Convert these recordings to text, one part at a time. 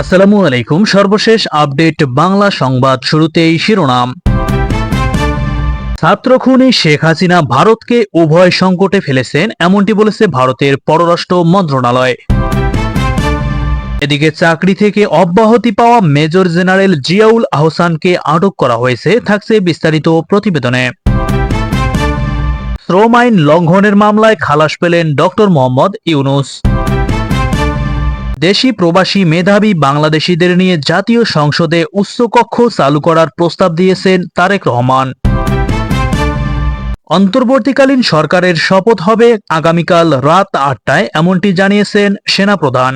আসসালামু আলাইকুম। সর্বশেষ আপডেট বাংলা সংবাদ শুরুতেই শিরোনাম। ছাত্র খুনি শেখ হাসিনা ভারতকে উভয় সংকটে ফেলেছেন, এমনটি বলেছে ভারতের পররাষ্ট্র মন্ত্রণালয়। এদিকে চাকরি থেকে অব্যাহতি পাওয়া মেজর জেনারেল জিয়াউল আহসানকে আটক করা হয়েছে, থাকছে বিস্তারিত প্রতিবেদনে। শ্রম আইন লঙ্ঘনের মামলায় খালাস পেলেন ডক্টর মোহাম্মদ ইউনুস। দেশি প্রবাসী মেধাবী বাংলাদেশিদের নিয়ে জাতীয় সংসদে উচ্চকক্ষ চালু করার প্রস্তাব দিয়েছেন তারেক রহমান। অন্তর্বর্তীকালীন সরকারের শপথ হবে আগামীকাল রাত আটটায়, এমনটি জানিয়েছেন সেনাপ্রধান।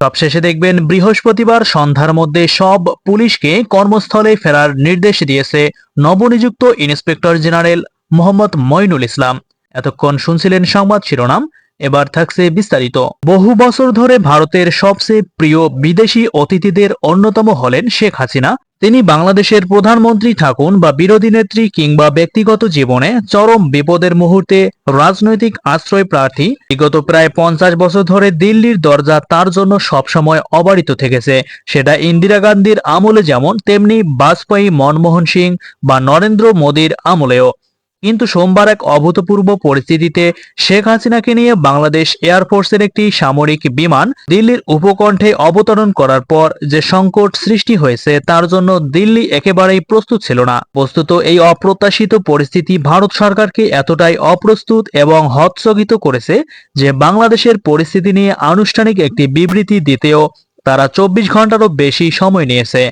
সবশেষে দেখবেন, বৃহস্পতিবার সন্ধ্যার মধ্যে সব পুলিশকে কর্মস্থলে ফেরার নির্দেশ দিয়েছে নবনিযুক্ত ইন্সপেক্টর জেনারেল মোহাম্মদ মইনুল ইসলাম। এতক্ষণ শুনছিলেন সংবাদ শিরোনাম এবার থাকছে বিস্তারিত। বহু বছর ধরে ভারতের সবচেয়ে প্রিয় বিদেশি অতিথিদের অন্যতম হলেন শেখ হাসিনা। তিনি বাংলাদেশের প্রধানমন্ত্রী থাকুন বা বিরোধী নেত্রী কিংবা ব্যক্তিগত জীবনে চরম বিপদের মুহূর্তে রাজনৈতিক আশ্রয় প্রার্থী, বিগত প্রায় পঞ্চাশ বছর ধরে দিল্লির দরজা তার জন্য সবসময় অবারিত থেকেছে। সেটা ইন্দিরা গান্ধীর আমলে যেমন, তেমনি বাজপেয়ী মনমোহন সিং বা নরেন্দ্র মোদীর আমলেও। কিন্তু সোমবার এক অভূতপূর্ব পরিস্থিতিতে শেখ হাসিনাকে নিয়ে বাংলাদেশ এয়ারফোর্সের একটি সামরিক বিমান দিল্লির উপকণ্ঠে অবতরণ করার পর যে সংকট সৃষ্টি হয়েছে তার জন্য দিল্লি একেবারেই প্রস্তুত ছিল না। বস্তুত এই অপ্রত্যাশিত পরিস্থিতি ভারত সরকারকে এতটাই অপ্রস্তুত এবং হতস্থগিত করেছে যে বাংলাদেশের পরিস্থিতি নিয়ে আনুষ্ঠানিক একটি বিবৃতি দিতেও তারা চব্বিশ ঘন্টারও বেশি সময় নিয়েছে।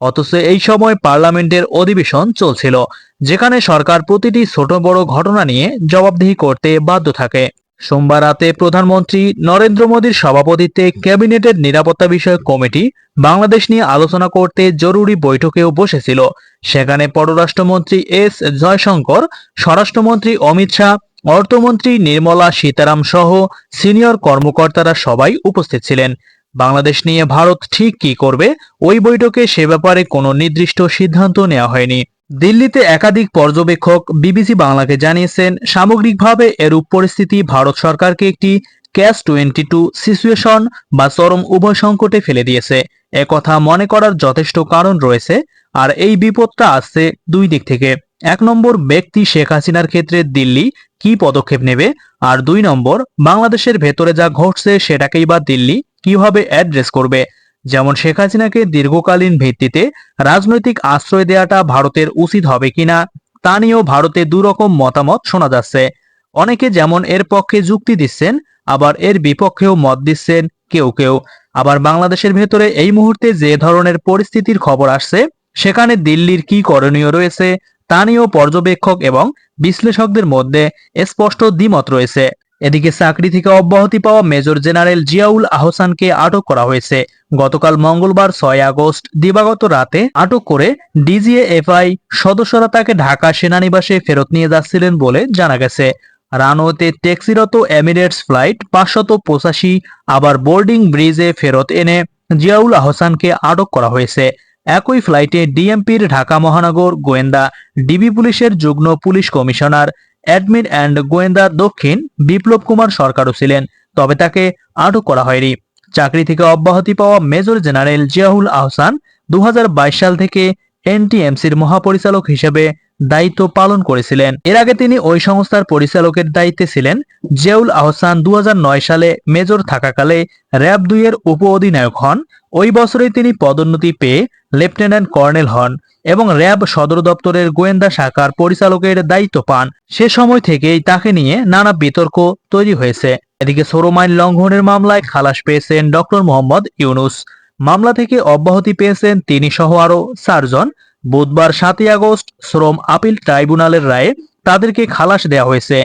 অথচ এই সময় পার্লামেন্টের অধিবেশন চলছিল, যেখানে সরকার প্রতিটি ছোট বড় ঘটনা নিয়ে জবাবদিহি করতে বাধ্য থাকে। সোমবার রাতে প্রধানমন্ত্রী নরেন্দ্র মোদীর সভাপতিত্বে ক্যাবিনেটের নিরাপত্তা বিষয়ক কমিটি বাংলাদেশ নিয়ে আলোচনা করতে জরুরি বৈঠকেও বসেছিল। সেখানে পররাষ্ট্রমন্ত্রী এস জয়শঙ্কর, স্বরাষ্ট্রমন্ত্রী অমিত শাহ, অর্থমন্ত্রী নির্মলা সীতারাম সহ সিনিয়র কর্মকর্তারা সবাই উপস্থিত ছিলেন। বাংলাদেশ নিয়ে ভারত ঠিক কি করবে? ওই বৈঠকে সে ব্যাপারে কোনো নির্দিষ্ট সিদ্ধান্ত নেওয়া হয়নি। দিল্লিতে একাধিক পর্যবেক্ষক বিবিসি বাংলাকে জানিয়েছেন, সামগ্রিকভাবে এরূপ পরিস্থিতি ভারত সরকারকে একটি ক্যাশ টোয়েন্টি টু সিচুয়েশন বা চরম উভয় সংকটে ফেলে দিয়েছে। একথা মনে করার যথেষ্ট কারণ রয়েছে, আর এই বিপদটা আসছে দুই দিক থেকে। এক নম্বর, ব্যক্তি শেখ হাসিনার ক্ষেত্রে দিল্লি কি পদক্ষেপ নেবে? আর দুই নম্বর, বাংলাদেশের ভেতরে যা ঘটছে সেটাকেই বা দিল্লি কীভাবে অ্যাড্রেস করবে? যেমন শেখ হাসিনাকে দীর্ঘকালীন ভিত্তিতে রাজনৈতিক আশ্রয় দেওয়াটা ভারতের উচিত হবে কিনা, তা নিয়েও ভারতে দুরকম মতামত শোনা যাচ্ছে। অনেকে যেমন এর পক্ষে যুক্তি দিচ্ছেন, আবার এর বিপক্ষেও মত দিচ্ছেন কেউ কেউ। আবার বাংলাদেশের ভেতরে এই মুহূর্তে যে ধরনের পরিস্থিতির খবর আসছে, সেখানে দিল্লির কি করণীয় রয়েছে, তা নিয়েও পর্যবেক্ষক এবং বিশ্লেষকদের মধ্যে স্পষ্ট দ্বিমত রয়েছে। এদিকে চাকরি থেকে অব্যাহতি পাওয়া মেজর জেনারেল জিয়াউল আহসানকে আটক করা হয়েছে। গতকাল মঙ্গলবার ছয় আগস্ট দিবাগত রাতে আটক করে ডিজিএফআই সদস্যরা তাকে ঢাকা সেনানিবাসে ফেরত নিয়ে যাচ্ছিলেন বলে জানা গেছে। রানওয়েতে ট্যাক্সিরত এমিরেটস ফ্লাইট পাঁচশত পঁচাশি, আবার বোর্ডিং ব্রিজে ফেরত এনে জিয়াউল আহসানকে আটক করা হয়েছে। একই ফ্লাইটে ডিএমপির ঢাকা মহানগর গোয়েন্দা, ডিবি পুলিশের যুগ্ম পুলিশ কমিশনার অ্যাডমিন অ্যান্ড গোয়েন্দা দক্ষিণ বিপ্লব কুমার সরকারও ছিলেন, তবে তাকে আটক করা হয়নি। চাকরি থেকে অব্যাহতি পাওয়া মেজর জেনারেল জিয়াউল আহসান দু হাজার বাইশ সাল থেকে এনটিএমসির মহাপরিচালক হিসেবে দায়িত্ব পালন করেছিলেন। এর আগে তিনি ওই সংস্থার পরিচালকের দায়িত্বে ছিলেন। জিয়াউল আহসান দু হাজার নয় সালে মেজর থাকাকালে র্যাব দুইয়ের উপ অধিনায়ক হন। ওই বছরেই তিনি পদোন্নতি পেয়ে লেফটেন্যান্ট কর্নেল হন। এবং র্যাব সদর দপ্তরের গোয়েন্দা শাখার পরিচালকের দায়িত্ব পান। সে সময় থেকেই তাকে নিয়ে নানা বিতর্ক তৈরি হয়েছে। এদিকে সোরোমাইন লঙ্ঘনের মামলায় খালাস পেয়েছেন ডক্টর মোহাম্মদ ইউনুস। মামলা থেকে অব্যাহতি পেয়েছেন তিনি সহ আরও চারজন। বুধবার সাতই আগস্ট শ্রম আপিল ট্রাইব্যুনালের রায়ে তাদেরকে খালাস দেওয়া হয়েছে।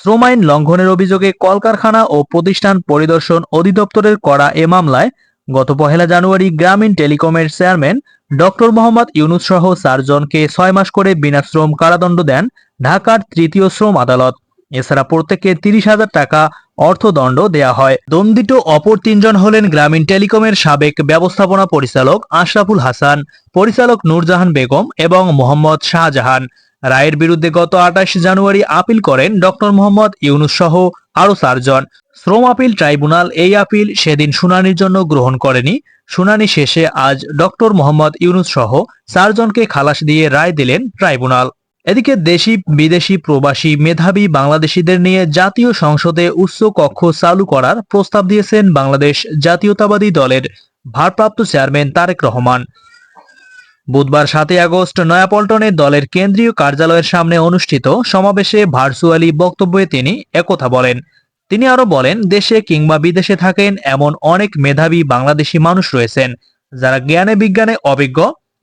শ্রম আইন লঙ্ঘনের অভিযোগে কলকারখানা ও প্রতিষ্ঠান পরিদর্শন অধিদপ্তরের করা এ মামলায় গত পহেলা জানুয়ারি গ্রামীণ টেলিকমের চেয়ারম্যান ডক্টর মোহাম্মদ ইউনুস সহ চারজনকে ছয় মাস করে বিনা শ্রম কারাদণ্ড দেন ঢাকার তৃতীয় শ্রম আদালত। এছাড়া প্রত্যেককে তিরিশ হাজার টাকা অর্থদণ্ড দেয়া হয়। দণ্ডিত অপর তিনজন হলেন গ্রামীণ টেলিকমের সাবেক ব্যবস্থাপনা পরিচালক আশরাফুল হাসান, পরিচালক নূরজাহান বেগম এবং মোহাম্মদ শাহজাহান। রায়ের বিরুদ্ধে গত আঠাশ জানুয়ারি আপিল করেন ডক্টর মোহাম্মদ ইউনুস সহ আরও চারজন। শ্রম আপিল ট্রাইব্যুনাল এই আপিল সেদিন শুনানির জন্য গ্রহণ করেনি। শুনানি শেষে আজ ডক্টর মোহাম্মদ ইউনুস সহ চারজনকে খালাস দিয়ে রায় দিলেন ট্রাইব্যুনাল। এদিকে দেশি বিদেশি প্রবাসী মেধাবী বাংলাদেশিদের নিয়ে জাতীয় সংসদে উচ্চ কক্ষ চালু করার প্রস্তাব দিয়েছেন বাংলাদেশ জাতীয়তাবাদী দলের ভারপ্রাপ্ত চেয়ারম্যান তারেক রহমান। বুধবার সাতই আগস্ট নয়াপল্টনে দলের কেন্দ্রীয় কার্যালয়ের সামনে অনুষ্ঠিত সমাবেশে ভার্চুয়ালি বক্তব্যে তিনি একথা বলেন তিনি আরও বলেন, দেশে কিংবা বিদেশে থাকেন এমন অনেক মেধাবী বাংলাদেশি মানুষ রয়েছেন যারা জ্ঞানে বিজ্ঞানে অভিজ্ঞ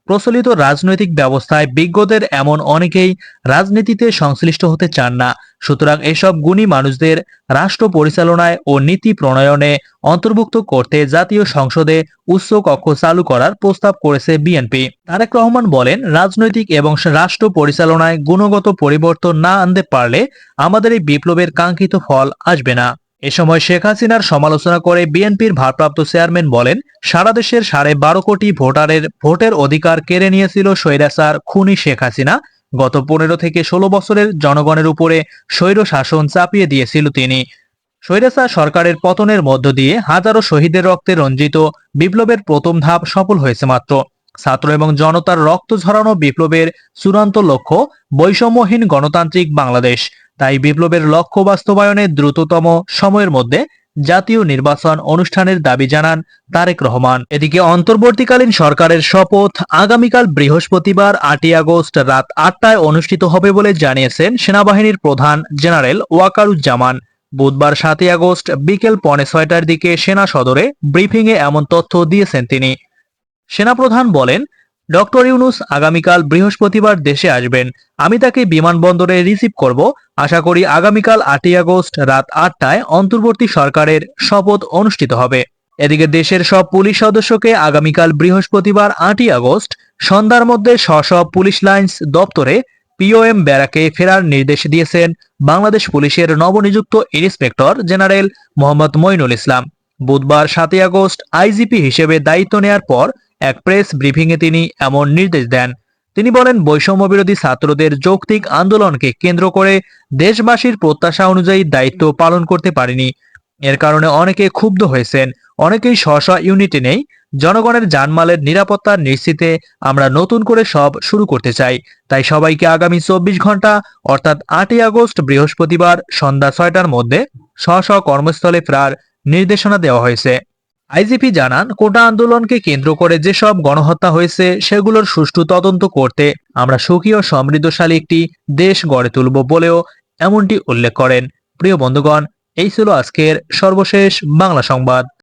প্রচলিত রাজনৈতিক ব্যবস্থায় বিজ্ঞদের এমন অনেকেই রাজনীতিতে সংশ্লিষ্ট হতে চান না। সুতরাং এসব গুণী মানুষদের রাষ্ট্র পরিচালনায় ও নীতি প্রণয়নে অন্তর্ভুক্ত করতে জাতীয় সংসদে উচ্চ কক্ষ চালু করার প্রস্তাব করেছে বিএনপি। তারেক রহমান বলেন, রাজনৈতিক এবং রাষ্ট্র পরিচালনায় গুণগত পরিবর্তন না আনতে পারলে আমাদের এই বিপ্লবের কাঙ্ক্ষিত ফল আসবে না। এ সময় শেখ হাসিনার সমালোচনা করে বিএনপির ভারপ্রাপ্ত চেয়ারম্যান বলেন, সারা দেশের সাড়ে বারো কোটি ভোটারের ভোটের অধিকার কেড়ে নিয়েছিল স্বৈরাচার খুনি শেখ হাসিনা। গত পনেরো থেকে ষোলো বছরের জনগণের উপরে স্বৈর শাসন চাপিয়ে দিয়েছিল তিনি। স্বৈরাচার সরকারের পতনের মধ্য দিয়ে হাজারো শহীদের রক্তে রঞ্জিত বিপ্লবের প্রথম ধাপ সফল হয়েছে মাত্র। ছাত্র এবং জনতার রক্ত ঝরানো বিপ্লবের চূড়ান্ত লক্ষ্য বৈষম্যহীন গণতান্ত্রিক বাংলাদেশ। তাই বিপ্লবের লক্ষ্য বাস্তবায়নে দ্রুততম সময়ের মধ্যে জাতীয় নির্বাচন অনুষ্ঠানের দাবি জানান তারেক রহমান। এদিকে অন্তর্বর্তীকালীন সরকারের শপথ আগামীকাল বৃহস্পতিবার আটই আগস্ট রাত আটটায় অনুষ্ঠিত হবে বলে জানিয়েছেন সেনাবাহিনীর প্রধান জেনারেল ওয়াকারুজ্জামান। বুধবার সাতই আগস্ট বিকেল পৌনে ছয়টার দিকে সেনা সদরে ব্রিফিংয়ে এমন তথ্য দিয়েছেন তিনি। সেনাপ্রধান বলেন, ডক্টর ইউনুস আগামীকাল বৃহস্পতিবার দেশে আসবেন। আমি তাকে বিমানবন্দরে রিসিভ করব। আশা করি আগামীকাল আটই আগস্ট রাত আটটায় অন্তর্বর্তী সরকারের শপথ অনুষ্ঠিত হবে। এদিকে দেশের সব পুলিশ সদস্যকে আগামীকাল বৃহস্পতিবার আটই আগস্ট সন্ধ্যার মধ্যে স্ব পুলিশ লাইন্স দপ্তরে পিওএম ব্যারাকে ফেরার নির্দেশ দিয়েছেন বাংলাদেশ পুলিশের নবনিযুক্ত ইন্সপেক্টর জেনারেল মোহাম্মদ মইনুল ইসলাম। বুধবার সাতই আগস্ট আইজিপি হিসেবে দায়িত্ব নেয়ার পর এক প্রেস ব্রিফিংয়ে তিনি এমন নির্দেশ দেন। তিনি বলেন বৈষম্য বিরোধী ছাত্রদের যৌক্তিক আন্দোলনকে কেন্দ্র করে দেশবাসীর প্রত্যাশা অনুযায়ী দায়িত্ব পালন করতে পারেনি। এর কারণে অনেকে ক্ষুব্ধ হয়েছেন, অনেকেই স্ব স্ব ইউনিটে নেই। জনগণের জানমালের নিরাপত্তা নিশ্চিতে আমরা নতুন করে সব শুরু করতে চাই। তাই সবাইকে আগামী চব্বিশ ঘণ্টা, অর্থাৎ আটই আগস্ট বৃহস্পতিবার সন্ধ্যা ছয়টার মধ্যে স্ব স্ব কর্মস্থলে ফেরার নির্দেশনা দেওয়া হয়েছে। আইজিপি জানান, কোটা আন্দোলনকে কেন্দ্র করে যেসব গণহত্যা হয়েছে, সেগুলোর সুষ্ঠু তদন্ত করতে আমরা সুখী ও সমৃদ্ধশালী একটি দেশ গড়ে তুলব বলেও এমনটি উল্লেখ করেন। প্রিয় বন্ধুগণ, এই ছিল আজকের সর্বশেষ বাংলা সংবাদ।